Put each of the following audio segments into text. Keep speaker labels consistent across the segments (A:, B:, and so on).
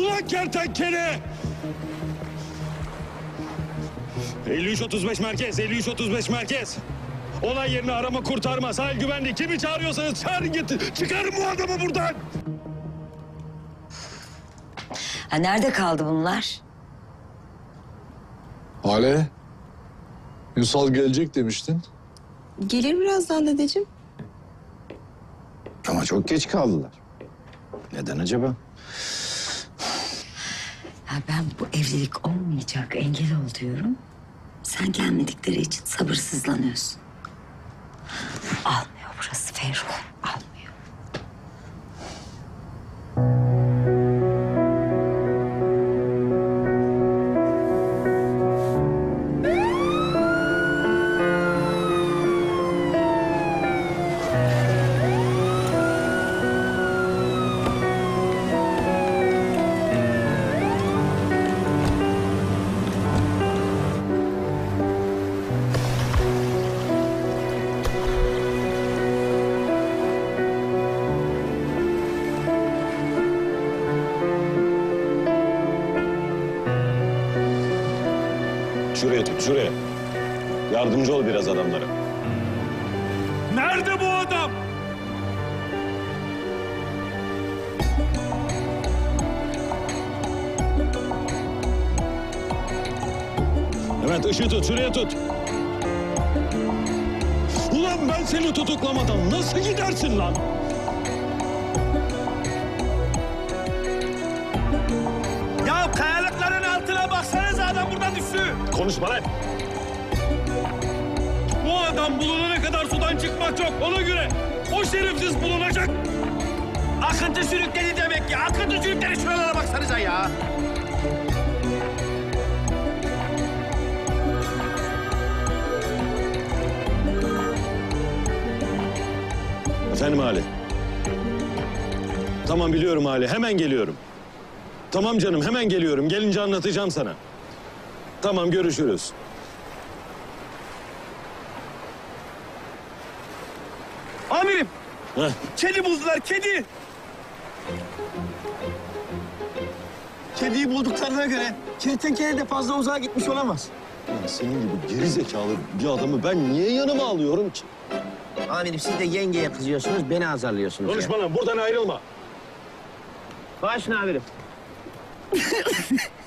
A: Ulan kertenkele! 53-35 merkez, 53-35 merkez. Olay yerini arama kurtarma, sahil güvenliği. Kimi çağırıyorsanız çağırın git. Çıkarın bu adamı buradan.
B: Ha, nerede kaldı bunlar?
C: Hale. Ünsal gelecek demiştin.
D: Gelir birazdan dedeciğim.
E: Ama çok geç kaldılar. Neden acaba?
B: Ha, ben bu evlilik olmayacak, engel ol diyorum. Sen gelmedikleri için sabırsızlanıyorsun. Almıyor burası Ferruh,
A: Şuraya tut, şuraya. Yardımcı ol biraz adamlara. Nerede bu adam? Evet, ışığı tut, şuraya tut. Ulan ben seni tutuklamadan nasıl gidersin lan? Konuşma lan.
F: Bu adam bulunana kadar sudan çıkmak yok ona göre. O şerefsiz bulunacak. Akıntı sürükledi demek ya. Akıntı sürükledi şuralara baksanıza ya.
A: Efendim Ali. Tamam biliyorum Ali. Hemen geliyorum. Tamam canım hemen geliyorum. Gelince anlatacağım sana. Tamam görüşürüz.
F: Amirim
A: Heh.
F: kedi buldular kedi. Kediyi bulduklarına göre kertenkele de fazla uzağa gitmiş olamaz.
A: Ya senin gibi geri zekalı bir adamı ben niye yanıma alıyorum ki?
G: Amirim siz de yengeye kızıyorsunuz, beni azarlıyorsunuz.
A: Konuşma lan buradan ayrılma.
G: Başına amirim.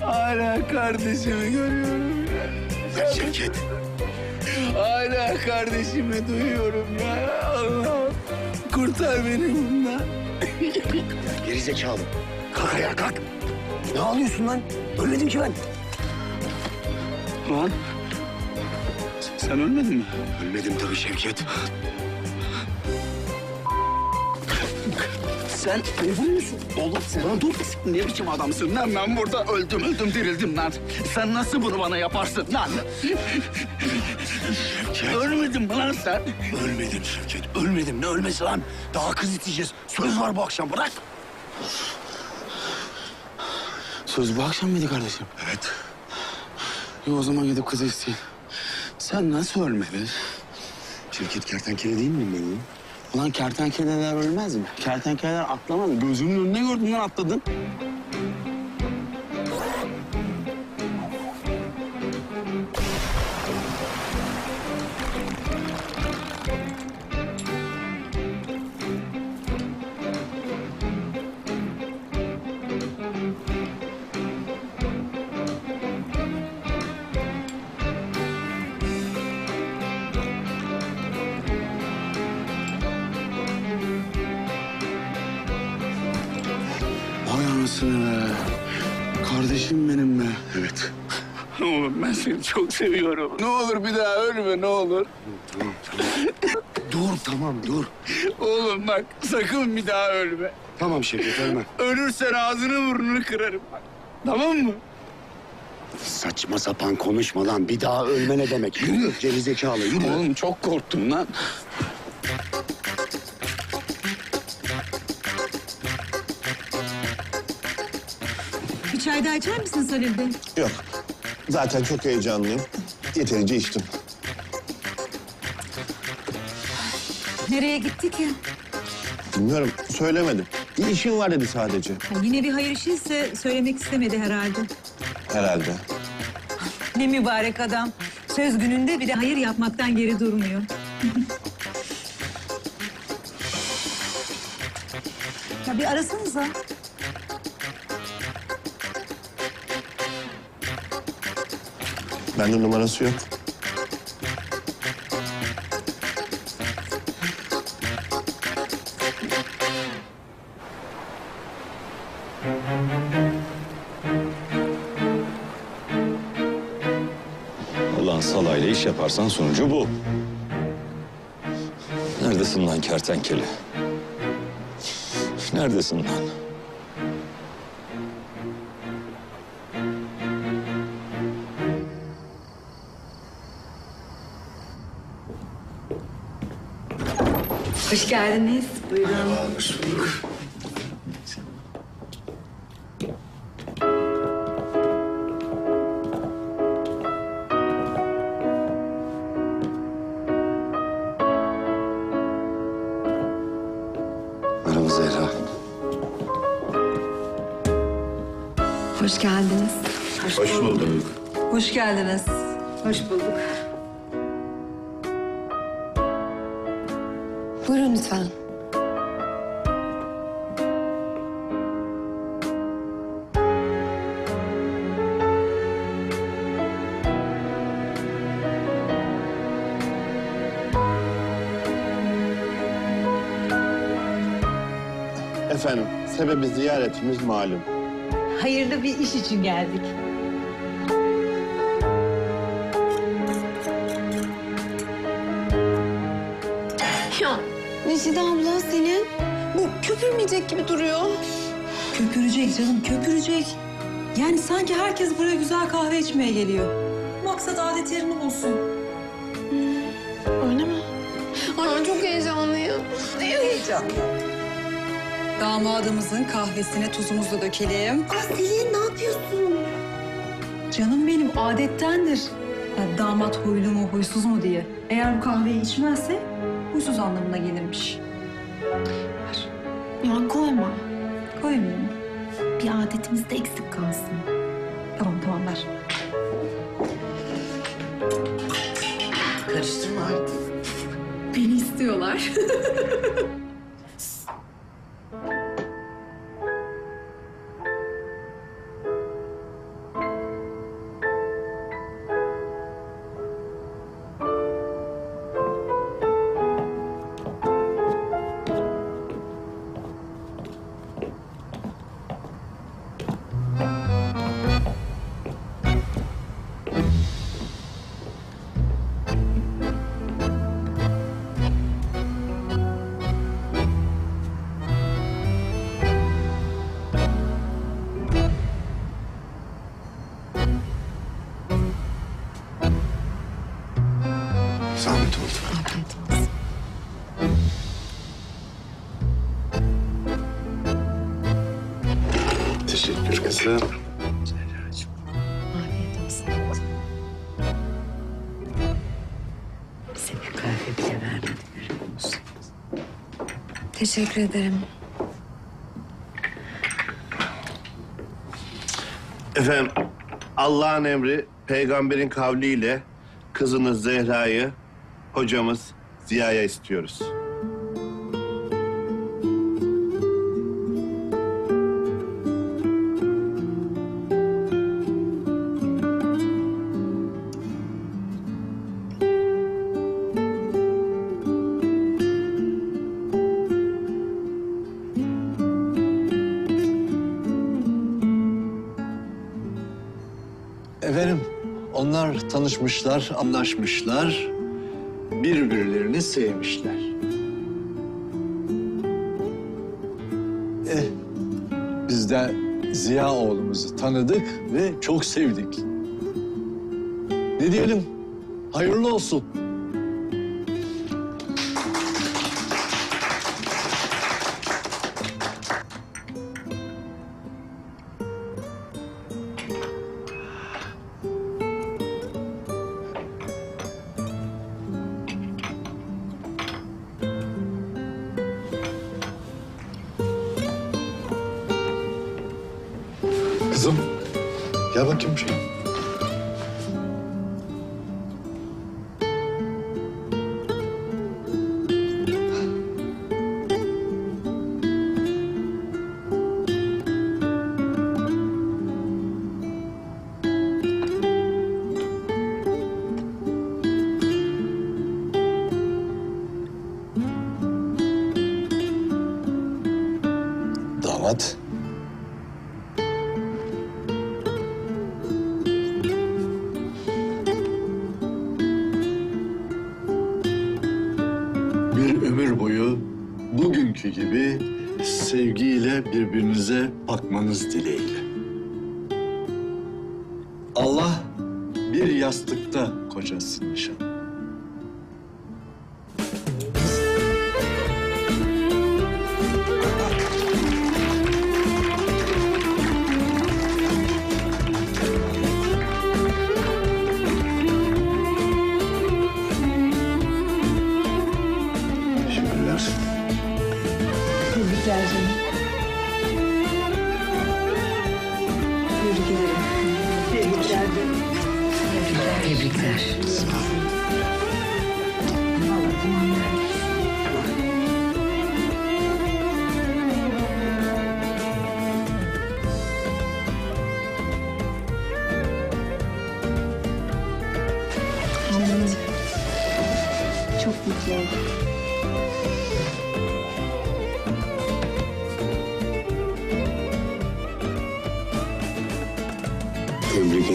F: Hala kardeşimi görüyorum ya. Şevket. Hala kardeşimi duyuyorum ya. Allah kurtar beni bundan.
E: Geri zekalı.
F: Kalk ayağa kalk. Ne ağlıyorsun lan? Ölmedim ki ben. Lan. Sen ölmedin mi?
E: Ölmedim tabii Şevket.
F: Sen ne vuruyorsun? Oğlum sen lan dur. Sen ne biçim adamsın lan? Ben burada öldüm öldüm dirildim lan. Sen nasıl bunu bana yaparsın lan? Ölmedin mi lan sen?
E: Ölmedim Şevket. Ölmedim. Ne ölmesi lan? Daha kız iteceğiz. Söz var bu akşam. Bırak.
F: Söz bu akşam mıydı kardeşim?
E: Evet.
F: İyi o zaman gidip kızı isteyin. Sen nasıl ölmedin?
E: Şevket kertenkele değil miyim ben oğlum?
F: Ulan kertenkeleler ölmez mi? Kertenkeleler atlamaz. Gözümün önüne gördüm lan atladın. Anasını be. Kardeşim benim be.
E: Evet.
F: Oğlum ben seni çok seviyorum. Ne olur bir daha ölme ne olur.
E: Dur tamam dur.
F: Oğlum bak sakın bir daha ölme.
E: Tamam Şevket ölme.
F: Ölürsen ağzını burnunu kırarım bak. Tamam mı?
E: Saçma sapan konuşma lan. Bir daha ölme ne demek? Yürü gerizekalı yürü.
F: Oğlum çok korktum lan.
H: Çay daha içer misiniz Halil Bey?
I: Yok. Zaten çok heyecanlıyım. Yeterince içtim.
H: Nereye gitti ki?
I: Bilmiyorum, söylemedim. Bir işim var dedi sadece.
H: Ha, yine bir hayır işiyse söylemek istemedi herhalde.
I: Herhalde.
H: Ne mübarek adam. Söz gününde bir de hayır yapmaktan geri durmuyor. ya bir arasanıza.
I: Bende numarası yok.
A: Ulan salayla iş yaparsan sonucu bu. Neredesin lan kertenkele? Neredesin lan?
B: Hoş geldiniz. Buyurun.
A: Merhaba Zehra.
B: Hoş geldiniz.
I: Hoş bulduk.
H: Hoş geldiniz. Hoş bulduk.
B: Buyurun lütfen.
I: Efendim, sebebi ziyaretimiz malum.
H: Hayırlı bir iş için geldik.
D: Necide abla senin bu köpürmeyecek gibi duruyor.
H: Köpürecek canım, köpürecek. Yani sanki herkes buraya güzel kahve içmeye geliyor. Maksat adet yerini bulsun.
D: Öyle mi? Ay ben çok heyecanlıyım.
H: Damadımızın kahvesine tuzumuzu da dökelim.
D: Aa Selin ne yapıyorsun?
H: Canım benim adettendir. Ya damat huylu mu huysuz mu diye. Eğer bu kahveyi içmezse huysuz anlamına gelirmiş.
D: Ya koyma.
H: Koymayayım.
D: Bir adetimiz de eksik kalsın.
H: Tamam tamam ver.
B: Karıştırma artık.
D: Beni istiyorlar.
E: Kızım.
B: Afiyet olsun. Bize bir kahve bile?
D: Teşekkür ederim.
I: Efendim, Allah'ın emri, peygamberin kavliyle kızınız Zehra'yı hocamız Ziya'ya istiyoruz.
C: Efendim, onlar tanışmışlar, anlaşmışlar. Birbirlerini sevmişler. Eh, biz de Ziya oğlumuzu tanıdık ve çok sevdik.
J: Ne diyelim? Hayırlı olsun.
C: Kızım gel bakayım şey. Sevgiyle birbirinize bakmanız dileğiyle. Allah bir yastıkta kocasın inşallah.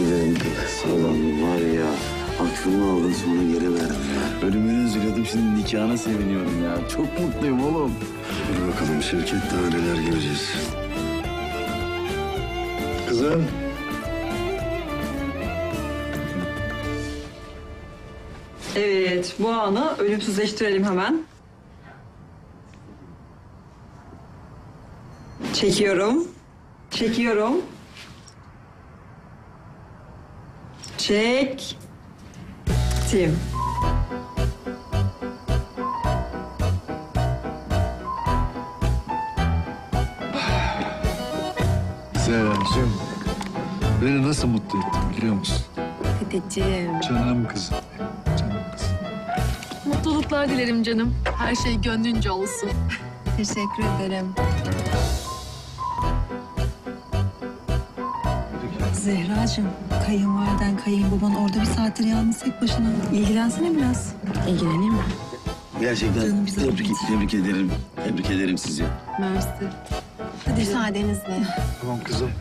H: Tebrik ederim.
E: Ulan var ya aklımı aldın sonra geri verdin ya. Ölümünü üzülüyordum şimdi nikahına seviniyorum ya. Çok mutluyum oğlum. Dur bakalım şirkette neler göreceğiz.
C: Kızım.
H: Evet, bu anı ölümsüzleştirelim hemen. Çekiyorum. Çekiyorum. Çek. Tim.
C: Zehra'cığım. Beni nasıl mutlu ettin biliyor musun?
D: Dedeciğim.
C: Canım kızım. Canım kızım.
K: Mutluluklar dilerim canım. Her şey gönlünce olsun.
D: Teşekkür ederim.
H: Zehracığım, kayınvaliden, kayınbaban orada bir saattir yalnız tek başına. İlgilensene biraz.
L: İlgileneyim mi?
E: Gerçekten
H: Canım bize
E: tebrik, tebrik ederim. Tebrik ederim sizi.
K: Mersi.
D: Müsaadenizle.
C: Tamam kızım.